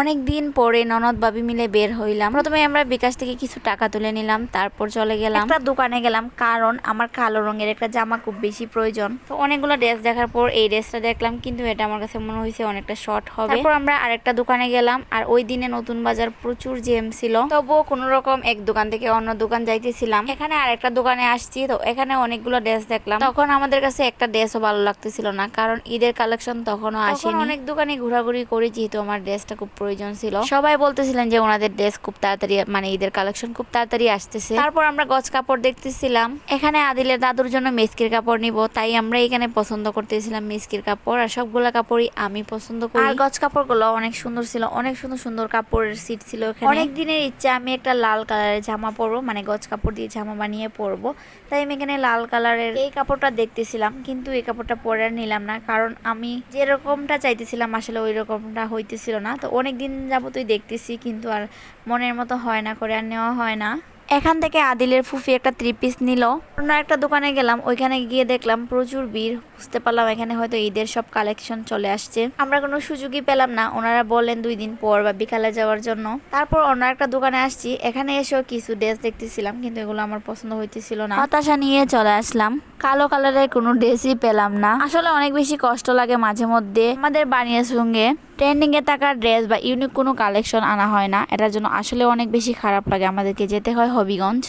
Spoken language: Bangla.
অনেক দিন পরে ননদ বাবি মিলে বের হইলাম। প্রথমে আমরা বিকাশ থেকে কিছু টাকা তুলে নিলাম তারপর চলে গেলাম। একটা দোকানে গেলাম কারণ আমার কালো রঙের একটা জামা খুব বেশি প্রয়োজন। তো অনেকগুলো ড্রেস দেখার পর এই ড্রেসটা দেখলাম কিন্তু এটা আমার কাছে মনে হয়েছে অনেকটা শর্ট হবে। তারপর আমরা আরেকটা দোকানে গেলাম আর ওই দিনে নতুন বাজার প্রচুর জেম ছিল। তবুও কোনো রকম এক দোকান থেকে অন্য দোকান যাইতেছিলাম। এখানে আরেকটা দোকানে আসছি তো এখানে অনেকগুলো ড্রেস দেখলাম। তখন আমাদের কাছে একটা ড্রেসও ভালো লাগতেছিল না কারণ ঈদের কালেকশন তখনও আসেনি। অনেক দোকানে ঘোরাঘুরি করি যেহেতু আমার ড্রেসটা খুব প্রয়োজন ছিল। সবাই বলতেছিলেন যে ওনাদের ড্রেস খুব তাড়াতাড়ি মানে ঈদের কালেকশন খুব তাড়াতাড়ি আসতেছে। তারপর আমরা গজ কাপড় দেখতেছিলাম। এখানে আদিলের দাদুর জন্য মেসকির কাপড় নিব তাই আমরা এখানে পছন্দ করতেছিলাম মেসকির কাপড় আর সবগুলা কাপড়ই আমি পছন্দ করি। আর গজ কাপড়গুলো অনেক সুন্দর ছিল অনেক সুন্দর সুন্দর কাপড়ের সিট ছিল এখানে। অনেক দিনের ইচ্ছা আমি একটা লাল কালারের জামা পরবো মানে গজ কাপড় দিয়ে জামা বানিয়ে পরবো। তাই আমি এখানে লাল কালারের এই কাপড়টা দেখতেছিলাম কিন্তু এই কাপড়টা পরে আর নিলাম না কারণ আমি যেরকমটা চাইতেছিলাম আসলে ওই রকমটা হইতেছিল না। তো অনেক দিন যাবতই দেখতেছি, কিন্তু আর মনের মতো হয় না করে, আর নেওয়া হয় না। এখান থেকে আদিলের ফুফি একটা থ্রি পিস নিল। অন্য একটা দোকানে গেলাম, ওইখানে গিয়ে দেখলাম প্রচুর ভিড়। বুঝতে পারলাম এখানে হয়তো ঈদের সব কালেকশন চলে আসছে। আমরা কোনো সুযোগই পেলাম না, ওনারা বললেন দুই দিন পর বা বিকালে যাওয়ার জন্য। তারপর অন্য একটা দোকানে আসছি, এখানে এসেও কিছু ড্রেস দেখতেছিলাম, কিন্তু এগুলো আমার পছন্দ হইতেছিল না। হতাশা নিয়ে চলে আসলাম। কালো কালারের কোনো ড্রেসই পেলাম না। আসলে অনেক বেশি কষ্ট লাগে মাঝে মধ্যে। আমাদের বানিয়ে সঙ্গে ট্রেন্ডিং এ থাকা ড্রেস বা ইউনিক কোনো কালেকশন আনা হয় না, এটার জন্য আসলে অনেক বেশি খারাপ লাগে আমাদেরকে যেতে হয় হবিগঞ্জ।